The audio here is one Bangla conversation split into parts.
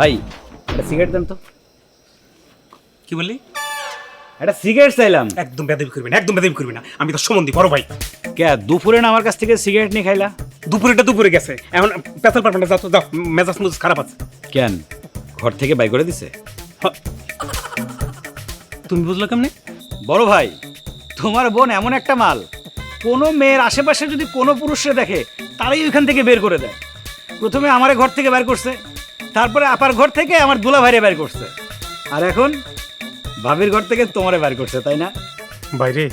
ভাই একটা সিগারেট দেন তো। কি বললি? একটা সিগারেট চাইলাম। একদম বেদবি করবি না একদম বেদবি করবি না। আমি তো সম্বন্ধী বড় ভাই। কে দুপুরে না আমার কাছ থেকে সিগারেট নিয়ে খাইলা? দুপুরেটা দুপুরে গেছে। এখন পেছাল পারবে না যাও যাও মেজাজ মুজাজ খারাপ আছে। কেন? ঘর থেকে বাই করে দিছে? তুমি বুঝলো কেমনে? বড় ভাই তোমার বোন এমন একটা মাল। কোনো মেয়ের আশেপাশে যদি কোনো পুরুষে দেখে তারাই ওইখান থেকে বের করে দেয়। প্রথমে আমার ঘর থেকে বের করছে তারপরে আপার ঘর থেকে আমার দুলা ভাইরে বের করছে। আর এখন ভাবির ঘর থেকে তোমারে বের করছে তাই না? বাইরে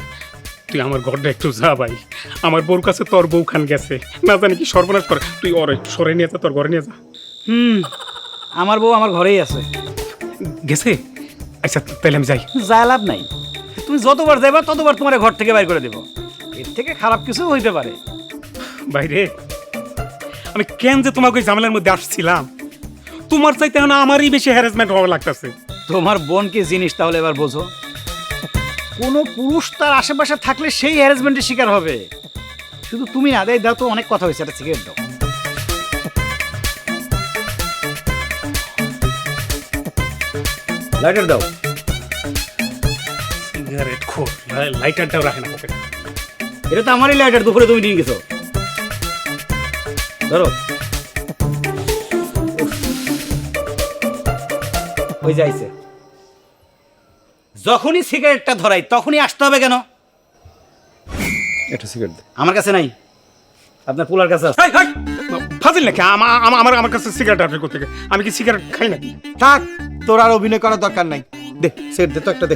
তুই আমার ঘরটা একটু যা ভাই। আমার বউর কাছে তোর বউ খান গেছে। না জানি কি সর্বনাশ করে। তুই ওর একটু সরে নিয়ে যা তোর ঘরে নিয়ে যা। হুম আমার বউ আমার ঘরেই আছে। গেছে? আচ্ছা তাহলে আমি যাই। যা লাভ নাই। তুমি যতবার যাইবা ততবার তোমার ঘর থেকে বের করে দেব। এর থেকে খারাপ কিছু হইতে পারে। বাইরে আমি কেন যে তোমাকে ওই ঝামেলার মধ্যে আসছিলাম? তোমার চাইতে না আমারই বেশি হ্যারাসমেন্ট হওয়া লাগতেছে। তোমার বোন কি জিনিস তাহলে এবার বোঝো। কোনো পুরুষ তার আশেপাশে থাকলে সেই হ্যারাসমেন্টের শিকার হবে। শুধু তুমি না দেয় দাও তো অনেক কথা হয়েছে একটা সিগারেট দাও। লাইটার দাও। সিগারেট খোর লাইটারটাও রাখে না। পকেটে এটা তো আমারই লাইটার দুপুরে তুমি নিয়ে গেছো। ধরো। ওই যাইছে। যখনই সিগারেটটা ধরাই তখনই আসতে হবে কেন? একটা সিগারেট দে। আমার কাছে নাই। আপনার পোলার কাছে আছে। ফাজিল নাকি? আমা- আমা- আমার আমার কাছে সিগারেট অর্ডার করতে গিয়ে। আমি কি সিগারেট খাই নাকি? থাক তোর আর অভিনয় করার দরকার নাই। দে সিগারেট দে তো একটা দে।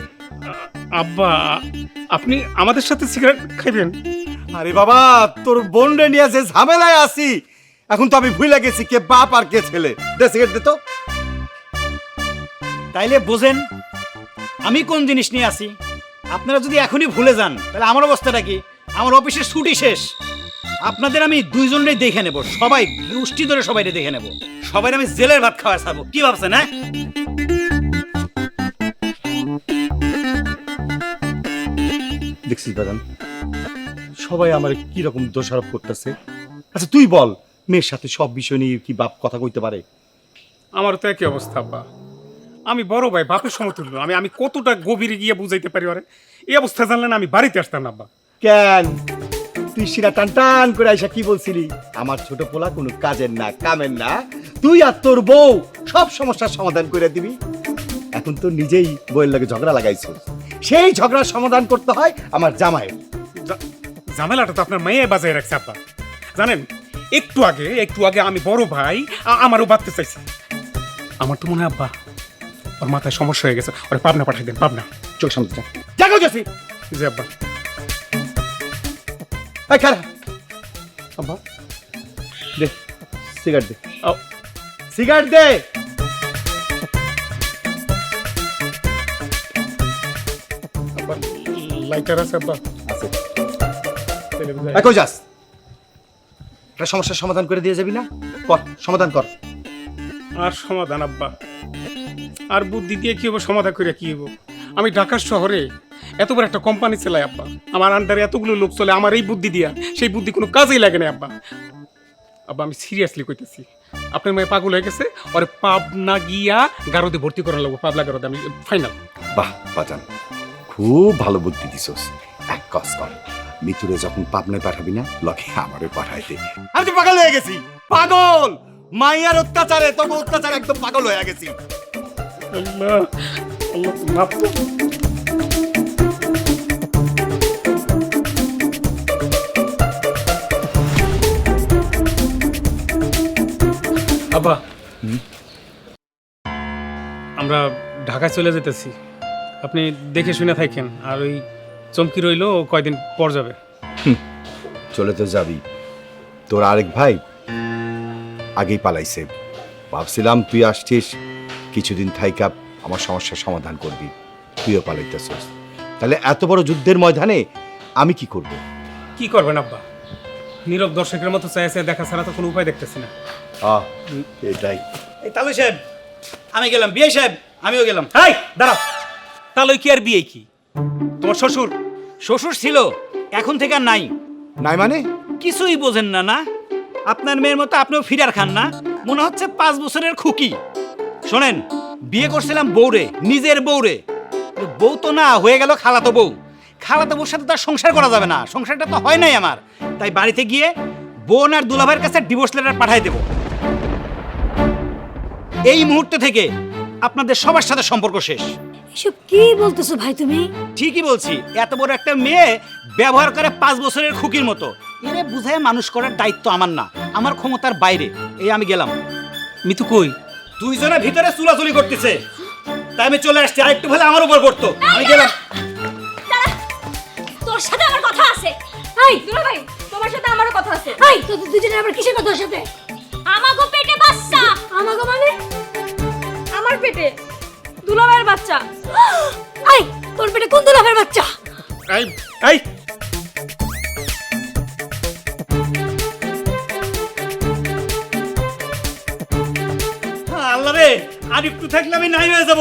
আব্বা আপনি আমাদের সাথে সিগারেট খাইবেন? আরে বাবা তোর বোন রে নিয়ে যে ঝামেলায় আছি এখন তো আমি ভুলে গেছি কে বাপ আর কে ছেলে। দে সিগারেট দে তো। তাইলে বোঝেন আমি কোন জিনিস নিয়ে আসি আপনারা যদি এখনই ভুলে যান তাহলে আমার অবস্থাটা কি? আমার অফিসের ছুটি শেষ। আপনাদের আমি দুইজনেই দেখে নেব সবাই গোষ্ঠী ধরে সবাই দেখে নেব। সবাই আমি জেলের ভাত খাওয়া খাব কি ভাবছেন হ্যাঁ? দেখছিস বাগান? সবাই আমার কি রকম দোষারোপ করতেছে? আচ্ছা তুই বল মেয়ের সাথে সব বিষয় নিয়ে কি বাপ কথা কইতে পারে? আমার তো একই অবস্থা আব্বা। আমি বড় ভাই বাপের সমতুল্য। আমি আমি কতটা গভীরে গিয়ে বুঝাইতে পারি আরে এই অবস্থা জানলে না আমি বাড়িতে আসতাম না আব্বা। কেন? তুই সিরা টান টান করে আইসা কি বলছিলি? আমার ছোট পোলা কোনো কাজের না কামের না। তুই আর তোর বউ সব সমস্যার সমাধান করে দিবি। এখন তো নিজেই বইয়ের লাগে ঝগড়া লাগাইছ। সেই ঝগড়ার সমাধান করতে হয় আমার জামাইয়ের। যা- ঝামেলাটা তো আপনার মেয়ে বাজায় রাখছে আব্বা। জানেন একটু আগে একটু আগে আমি বড় ভাই আ- আমারও বাঁধতে চাইছি। আমার তো মনে হয় আব্বা ওর মাথায় সমস্যা হয়ে গেছে। ওরে পাবনা পাঠাই দেন পাবনা। চোখ সামনে যা জাগো জেসি। জি আব্বা। এই খারা আব্বা। দে সিগারেট দে। আও, সিগারেট দে। আব্বা লাইটার আছে আব্বা। আছে। তাহলে বুঝাই। এই কই যাস? একটা সমস্যার সমাধান করে দিয়ে যাবি না? কর সমাধান কর। আর সমাধান আব্বা। আর বুদ্ধি দিয়ে কি হব সমাধান করে কি হব? আমি ঢাকার শহরে এত বড় একটা কোম্পানি চালাই আব্বা। আমার আন্ডারে এতগুলো লোক চলে আমার এই বুদ্ধি দিয়া সেই বুদ্ধি কোনো কাজেই লাগে না আব্বা। আব্বা আমি সিরিয়াসলি কইতেছি আপনার মেয়ে পাগল হয়ে গেছে ওরে পাবনা গিয়া গারদে ভর্তি করা লাগবো পাবলা গারদে আমি ফাইনাল বাহ বাজান খুব ভালো বুদ্ধি দিছস। এক কাজ কর মিতুরে যখন পাবনায় পাঠাবি না লকে আমারে পাঠাই দে। আমি পাগল হয়ে গেছি পাগল! মাইয়ার অত্যাচারে তোকে অত্যাচার একদম পাগল হয়ে গেছি। আল্লাহ আল্লাহ আব্বা। আমরা ঢাকায় চলে যেতেছি। আপনি দেখে শুনে থাকেন আর ওই চমকি রইল কয়দিন পর যাবে। চলে তো যাবি। তোর আরেক ভাই আগেই পালাইছে। ভাবছিলাম তুই আসছিস কিছুদিন থাইকা আমার সমস্যার সমাধান করবি। তুইও পালাইতেছস। তাহলে এত বড় যুদ্ধের ময়দানে আমি কি করব? কি করবেন আব্বা? নীরব দর্শকের মতো চাই চাই দেখা ছাড়া তো কোনো উপায় দেখতেছি না। এটাই। এই তালু সাহেব আমি গেলাম। বিয়ে সাহেব আমিও গেলাম। হাই দাঁড়াও। তাহলে কি আর বিয়ে কি? তোমার শ্বশুর? শ্বশুর ছিল এখন থেকে আর নাই। নাই মানে? কিছুই বোঝেন না না? আপনার মেয়ের মতো আপনিও ফিরার খান না। মনে হচ্ছে পাঁচ বছরের খুকি। শোনেন, বিয়ে করছিলাম বউরে, নিজের বউরে। বউ তো না, হয়ে গেল খালাতো বউ। খালাতো বউর সাথে তার সংসার করা যাবে না। সংসারটা তো হয় নাই আমার। তাই বাড়িতে গিয়ে বোন আর দুলাভাইয়ের কাছে ডিভোর্স লেটার পাঠাই দেব। এই মুহূর্তে থেকে আপনাদের সবার সাথে সম্পর্ক শেষ। এসব কি বলতেছো ভাই তুমি? ঠিকই বলছি এত বড় একটা মেয়ে ব্যবহার করে পাঁচ বছরের খুকির মতো। এরে বুঝায় মানুষ করার দায়িত্ব আমার না আমার ক্ষমতার বাইরে। এই আমি গেলাম। মিতু কই? দুইজনে ভিতরে চুলাচুলি করতেছে। তাই আমি চলে আসছি আরেকটু ভালো আমার উপর পড়তো। আমি গেলাম। তোর সাথে আমার কথা আছে। এই দুলা ভাই তোমার সাথে আমারও কথা আছে। এই তোদের দুজনের আবার কিসের কথা সাথে? আমাগো পেটে বাচ্চা। আমাগো মানে? আমার পেটে? দুলাভাইয়ের বাচ্চা। আই তোর পেটে কোন দুলাভাইয়ের বাচ্চা? এই এই। আল্লাহ রে, আর একটু থাকলে আমি নাই হয়ে যাব।